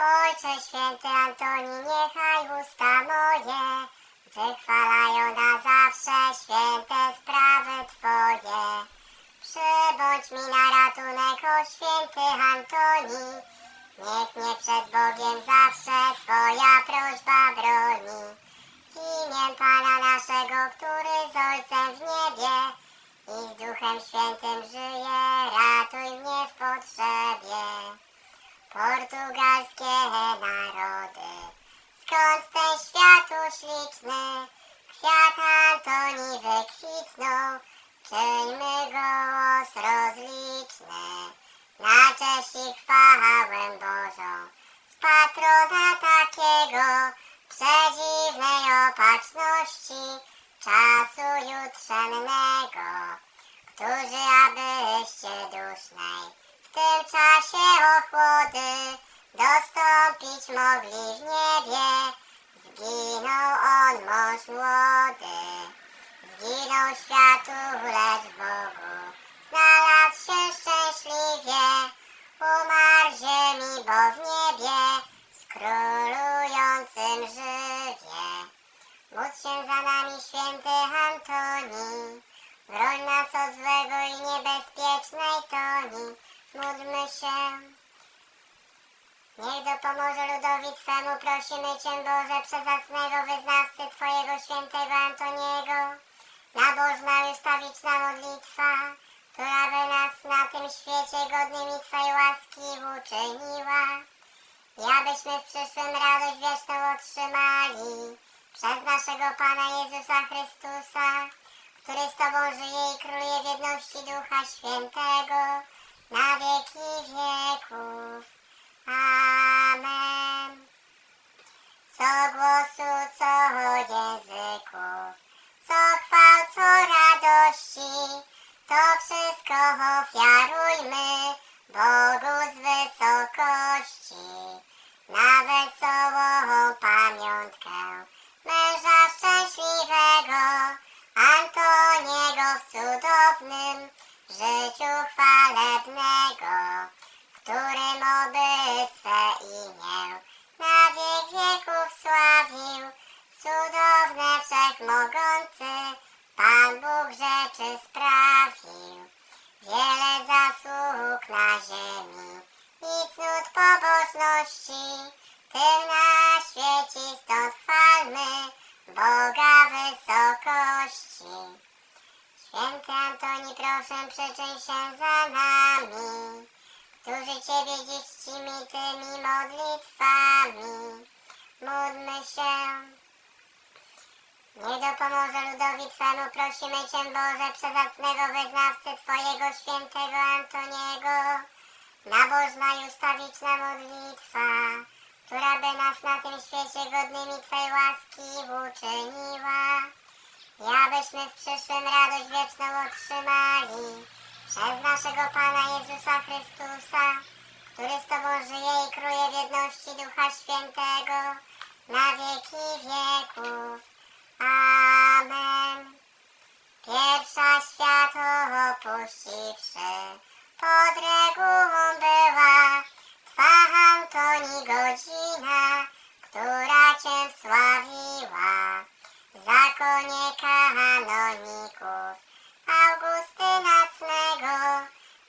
Ojcze święty Antoni, niechaj usta moje wychwalają na zawsze święte sprawy Twoje. Przybądź mi na ratunek, o święty Antoni, niech mnie przed Bogiem zawsze Twoja prośba broni. Imię Pana naszego, który z Ojcem w niebie i z Duchem Świętym żyje, Portugalskie narody, skąd ten światu śliczny, kwiat Antoni wykwitnął, czyńmy głos rozliczny, na cześć i chwałę Bożą, z patrona takiego, przedziwnej opatrzności, czasu jutrzennego, którzy abyście dusznej w tym czasie ochłody dostąpić mogli w niebie. Zginął on mąż młody, zginął światu, lecz Bogu. Znalazł się szczęśliwie, umarł ziemi, bo w niebie z królującym żywie. Módl się za nami, święty Antoni, broń nas od złego i niebezpiecznej toni. Módlmy się. Niech dopomóże ludowi Twemu, prosimy Cię Boże, przezacnego wyznawcy Twojego świętego Antoniego, nabożna ustawiczna modlitwa, która by nas na tym świecie godnymi Twojej łaski uczyniła. I abyśmy w przyszłym radość wieczną otrzymali przez naszego Pana Jezusa Chrystusa, który z Tobą żyje i króluje w jedności Ducha Świętego, na wieki wieków. Amen. Co głosu, co języków, co chwał, co radości, to wszystko ofiarujmy Bogu z wysokości. Na wesołą pamiątkę męża szczęśliwego, Antoniego w cudownym życiu chwalebnego, w którym oby swe imię na wiek wieków sławił, cudowne wszechmogący Pan Bóg rzeczy sprawił. Wiele zasług na ziemi i cud pobożności, tym na świecie stąd chwalmy Boga wysokości. Święty Proszę przyczyń się za nami, którzy Ciebie dziś tymi modlitwami. Módlmy się. Niech dopomóże ludowi Twemu, prosimy Cię Boże, przezacnego wyznawcy Twojego świętego Antoniego, nabożna i ustawiczna modlitwa, która by nas na tym świecie godnymi Twojej łaski uczyniła abyśmy w przyszłym radość wieczną otrzymali przez naszego Pana Jezusa Chrystusa, który z Tobą żyje i króluje w jedności Ducha Świętego na wieki wieków. Amen. Pierwsza świat opuściwszy, pod regułą była Twa Antoni godzina, która Cię wsławiła. Zakonie kanoników Augustyna Cnego,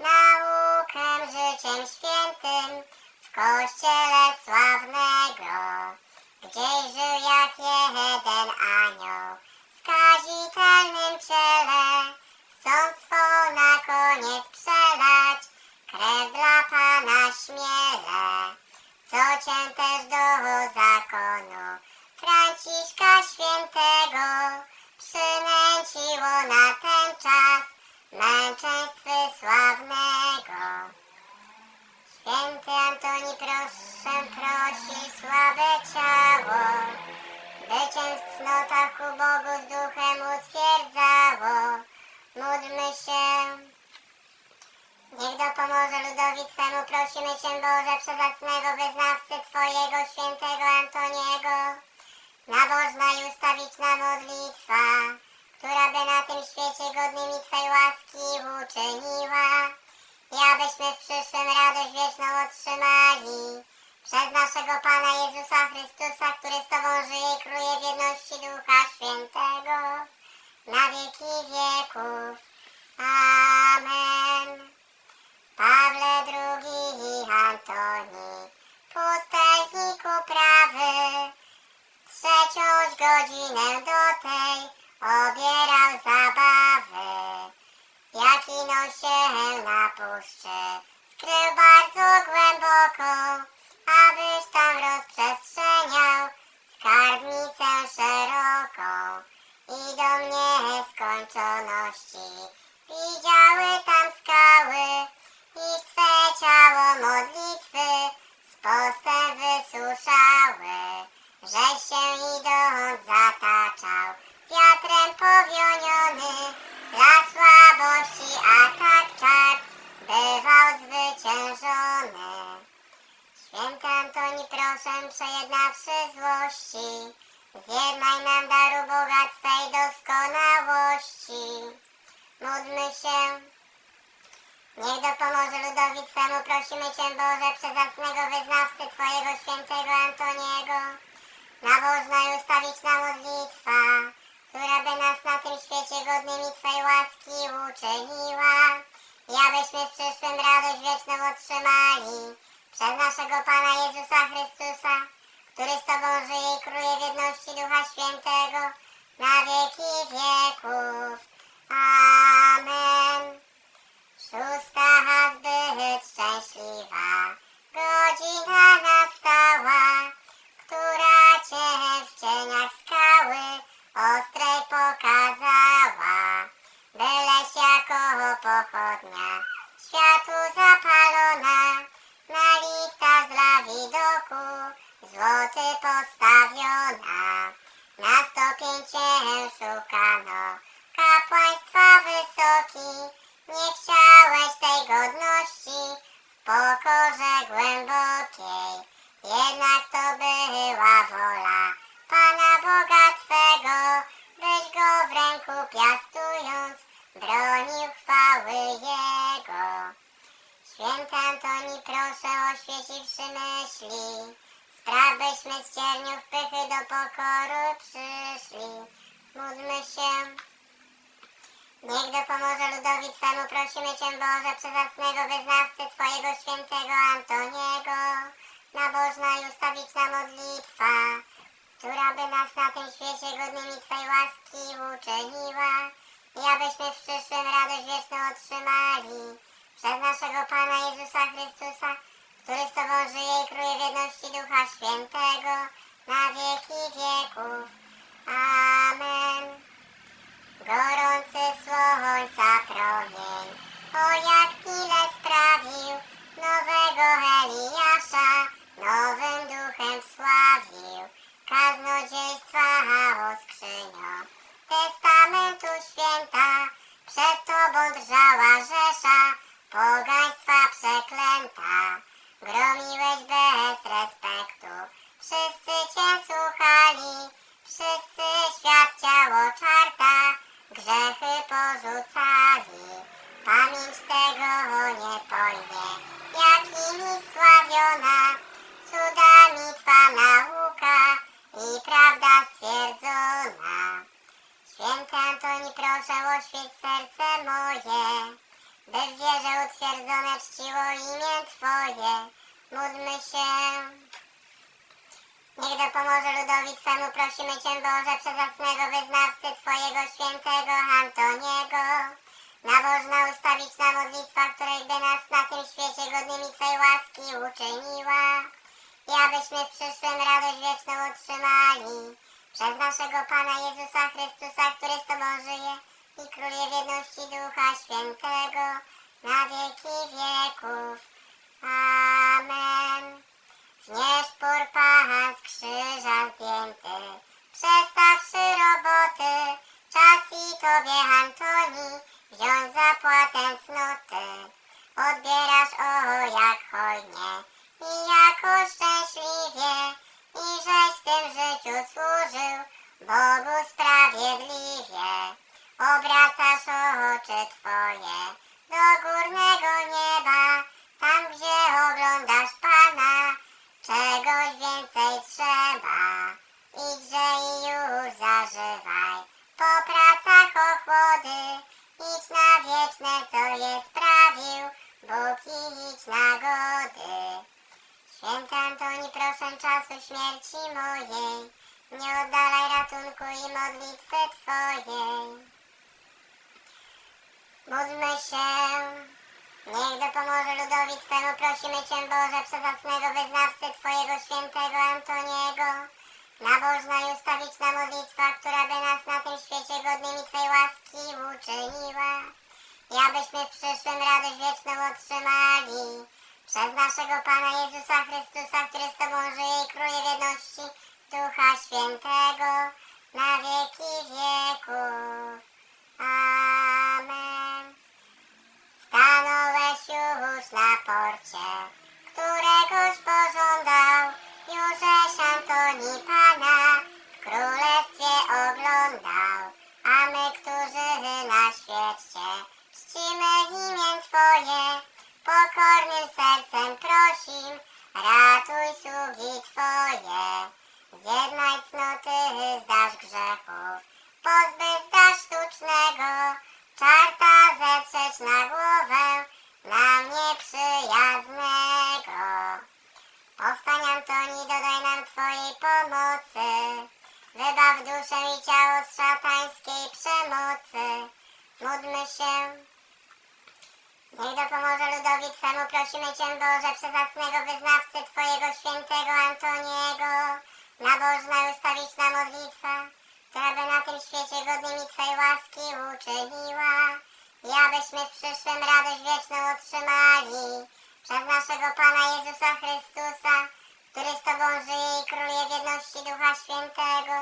naukę życiem świętym w kościele sławnego, Święty Antoni, proszę, prosi słabe ciało, by cię w cnotach z duchem utwierdzało. Módlmy się. Niech dopomóże ludowi Twemu, prosimy Cię Boże, przezacnego wyznawcy Twojego świętego Antoniego, nabożna i ustawiczna modlitwa, która by na tym świecie godnymi Twej łaski uczyniła abyśmy w przyszłym radość wieczną otrzymali przez naszego Pana Jezusa Chrystusa, który z Tobą żyje i króluje w jedności Ducha Świętego, na wieki wieków. Amen. Pawle II i Antoni, pustelniku prawy, trzeciąż godzinę do tej obierał zabawy. Jakiną się na puszczy. Skrył bardzo głęboko, abyś tam rozprzestrzeniał skarbnicę szeroką. I do nieskończoności widziały tam zjednaj nam daru doskonałości. Módlmy się. Niech dopomoże ludowi Twemu, prosimy Cię Boże, przezacnego wyznawcy Twojego świętego Antoniego. Nabożna i ustawiczna modlitwa, która by nas na tym świecie godnymi Twej łaski uczyniła, i abyśmy w przyszłym radość wieczną otrzymali przez naszego Pana Jezusa Chrystusa, który z Tobą żyje i króluje w jedności Ducha Świętego na wieki wieków. Amen. Szósta zbyt szczęśliwa godzina nastała, która Cię w cieniach skały ostrej pokazała. Wola Pana Boga Twego, byś go w ręku piastując bronił chwały Jego. Święty Antoni, proszę oświeciwszy myśli, spraw byśmy z cierniów pychy do pokoru przyszli. Módlmy się. Niech dopomoże ludowi Twemu, prosimy Cię Boże, przezacnego wyznawcy Twojego świętego Antoniego, nabożna i ustawiczna modlitwa, która by nas na tym świecie godnymi Twej łaski uczyniła i abyśmy w przyszłym radość wieczną otrzymali przez naszego Pana Jezusa Chrystusa, który z Tobą żyje i króluje w jedności Ducha Świętego na wieki wieków. Amen. W wierze utwierdzone czciło imię Twoje. Módlmy się. Niech dopomoże ludowi Twemu, prosimy Cię Boże, przezacnego wyznawcy Twojego świętego Antoniego. Nabożna ustawiczna modlitwa, której by nas na tym świecie godnymi Twej łaski uczyniła. I abyśmy w przyszłym radość wieczną otrzymali. Przez naszego Pana Jezusa Chrystusa, który z Tobą żyje i króluje w jedności Ducha Świętego na wieki wieków. Amen. Wnieś pur Pan z krzyża zdjęty, przestawszy roboty, czas i Tobie, Antoni, wziąć zapłatę cnoty. Odbierasz o jak hojnie i jako szczęśliwie, i żeś w tym życiu służył Bogu sprawiedliwie. Obracasz oczy twoje do górnego nieba, tam gdzie oglądasz Pana, czegoś więcej trzeba. Idźże i już zażywaj, po pracach ochłody, idź na wieczne, co je sprawił, Bóg i idź nagody. Święty Antoni, proszę czasu śmierci mojej, nie oddalaj ratunku i modlitwy Twojej. Prosimy Cię Boże, przezacnego wyznawcę Twojego świętego Antoniego, nabożna i ustawić na modlitwa, która by nas na tym świecie godnymi Twej łaski uczyniła, i abyśmy w przyszłym radość wieczną otrzymali przez naszego Pana Jezusa Chrystusa, który z Tobą żyje i króluje w jedności Ducha Świętego na wieki wieków. Amen. Stanąłeś już na porcie, któregoś pożądał Józef Antoni Pana w królestwie oglądał. A my, którzy na świecie czcimy imię Twoje, pokornym sercem prosim, ratuj sługi Twoje. Zjednaj cnoty, zdasz grzechów, prosimy Cię Boże, przezacnego wyznawcy Twojego świętego Antoniego, nabożna ustawiczna modlitwa, która by na tym świecie godnymi Twej łaski uczyniła, i abyśmy w przyszłym radość wieczną otrzymali przez naszego Pana Jezusa Chrystusa, który z Tobą żyje i króluje w jedności Ducha Świętego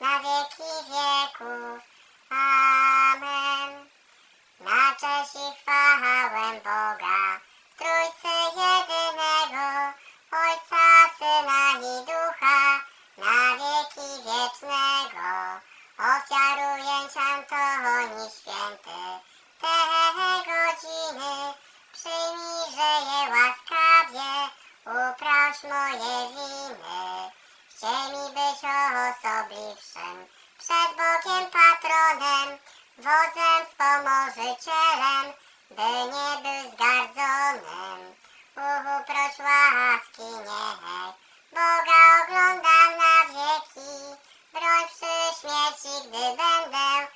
na wieki wieków. Amen. Na cześć i chwałę Boga, Syna i Ducha, na wieki wiecznego. Ofiaruję Ci Antoni święty, te godziny, przyjmij, je łaskawie, uproś moje winy. Chciej mi być osobliwszym, przed Bogiem patronem, wodzem, wspomożycielem, by nie był zgardzonym. Uproś łaski Boga oglądam na wieki, broń przy śmierci, gdy będę